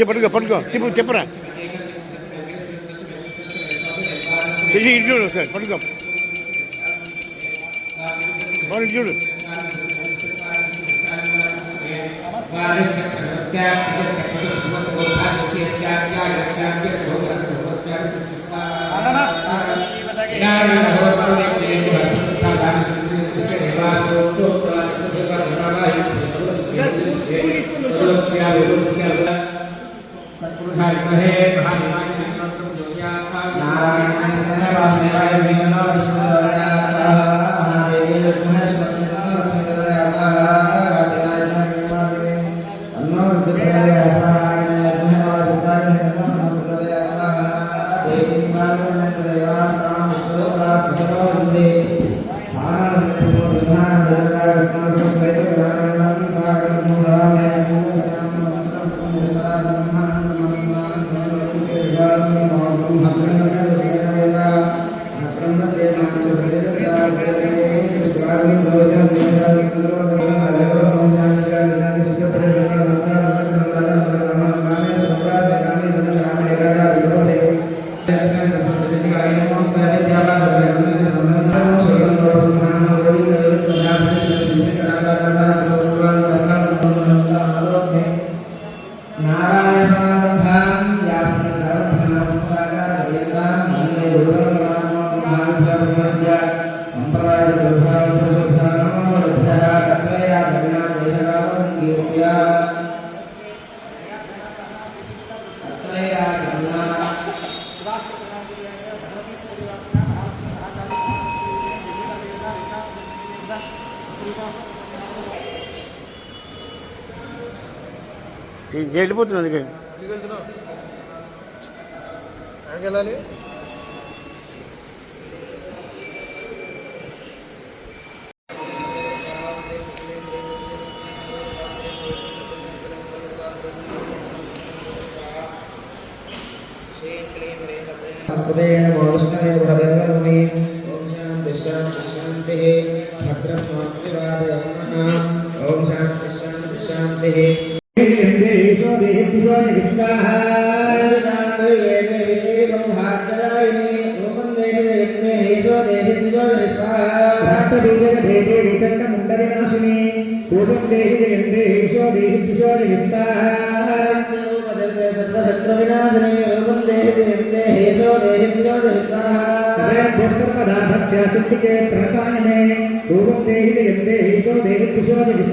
చేసి పట్టుకో పట్టుకో. తిప్పుడు చెప్పరా చేసి ఇటు చూడు సార్ పట్టుకో. బాగా చూడు. అన్న వెళ్ళిపోతుంది అందుకే. వెళ్ళాలి शांति शांति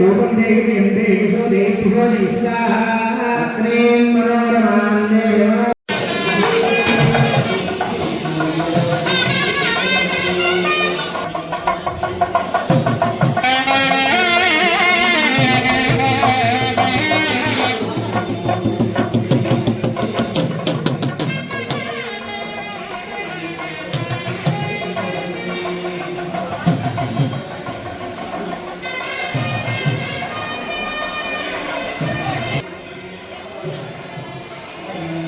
రూపం దేహి ఎంతే యశో దేహి యశో దేహి స్వాహా అగ్నిం Amen.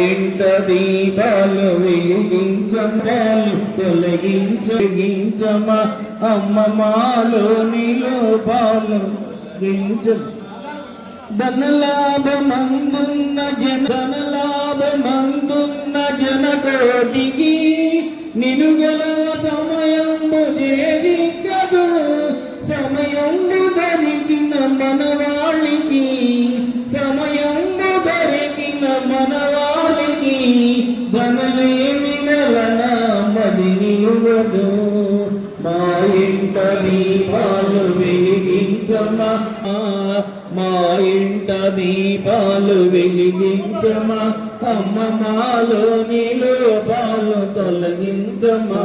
ఇంట దీపాలు వెలిగించమాలు తొలగించగించమా అమ్మ మాలో నిలోపాలు గించ ధనలాభమందున్న జన ధనలాభమందున్న జన కోటికి నిలుగల సమయం చేరి దొరికిన మనవాళ్ళకి సమయం దొరికిన మనవాళ్ళకి ధనలేమి గలన మది నిలువదు. మా ఇంట దీపాలు వెలిగించమా? మా ఇంట దీపాలు వెలిగించమా? అమ్మ మాలో నీలో పాలు తొలగించమా?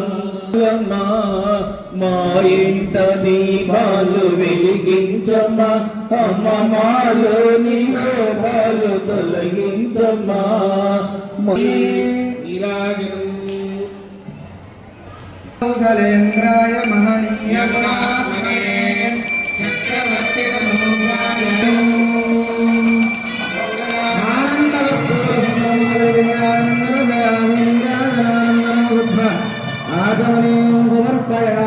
మా ఇంట దీపాలు వెలిగించమా అమ్మ మాలో నిలోపాలు తొలగించమా కౌసలేంద్రాయ మహనీయ చక్రవర్తి ఆచమనీయం సమర్పయామి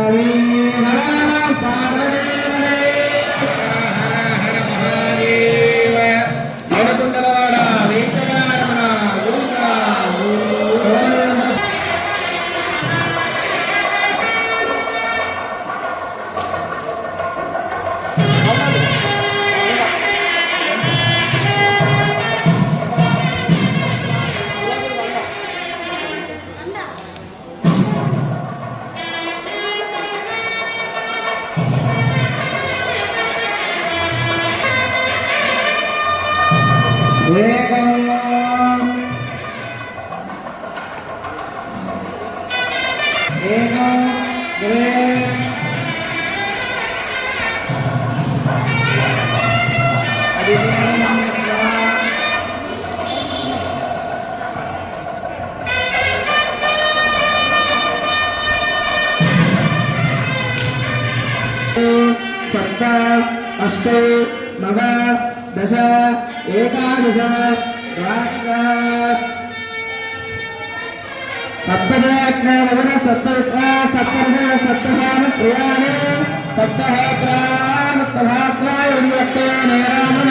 ఏకం ఏకం ద్వే సప్త అష్ట నవ దశ ఏకాదశ ద్వాదశ సప్తజాగ్నవన సప్తదశ సప్తదశ సప్తహాన ప్రియాణి సప్తహాత్ర సప్తహాత్రాయ ఉన్వత్తే నేరామణ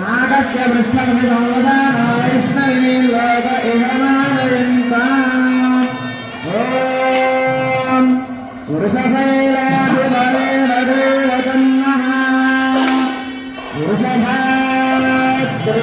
నాగస్య పృష్ఠమిదముదానవైష్ణవీ లోక ఇహమానయంతా ఓం పురుషశైలాభిబలేన దేవతన్నః పురుషభాద్రీ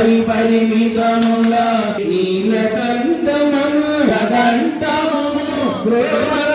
పరి పరి విధముల నీలకంఠమము కంఠమము గృహ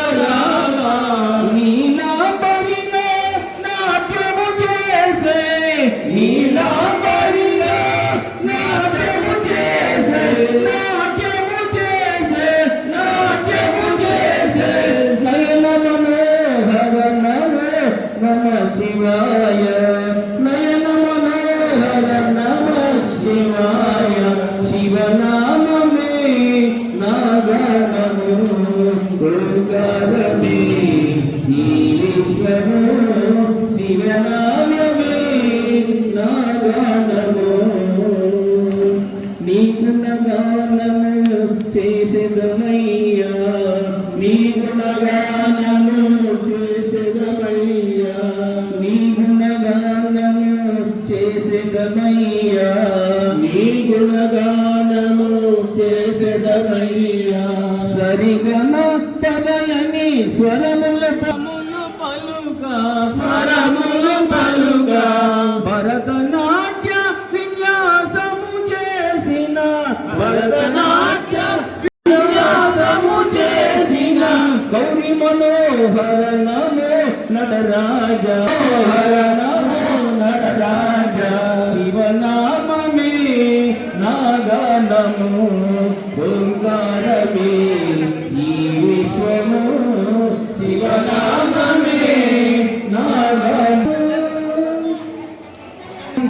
నగానము చేసేదమయ్యా సరిగమ పదయని స్వరముల పములు పలుగా స్వరములు పలుగా. భరతనాట్య విన్యాసము చేసిన భరతనాట్య విన్యాసము చేసిన గౌరి మనోహర నమో నటరాజ. ఓంకారమే ఈ విశ్వము నాగానము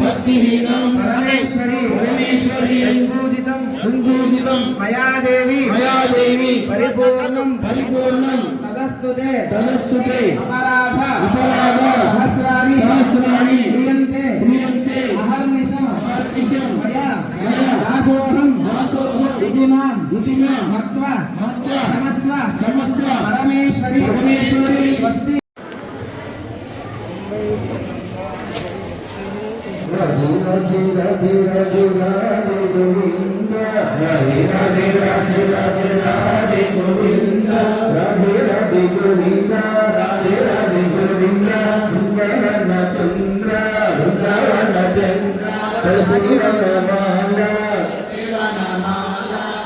భక్తిహీనం పరమేశ్వరి పరమేశ్వరి పూజితం సంపూజితం మయాదేవి మయాదేవి పరిపూర్ణం పరిపూర్ణం తదస్తుతే తనస్తుతే అపరాధ అపరాధ క్రియంతే క్రియంతే అహర్నిశం మయా. దాసోహం బుద్ధిమాన్ బుద్ధిమాన్ మత్వ మత్వ సమస్వ సమస్వ పరమేశ్వరి పరమేశ్వరి చంద్ర చంద్ర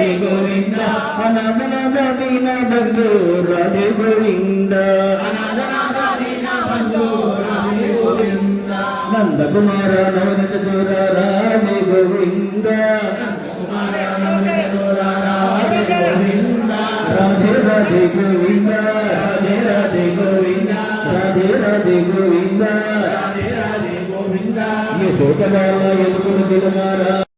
గోవింద దీన బంధు రాధే గోవింద. బంధు రాధే గోవింద. రాధే రాధే రాధే రాధే రాధే గోవింద. రాధే రాధే గోవింద. రాధే గోవింద. బంధు రాధే గోవింద. నంద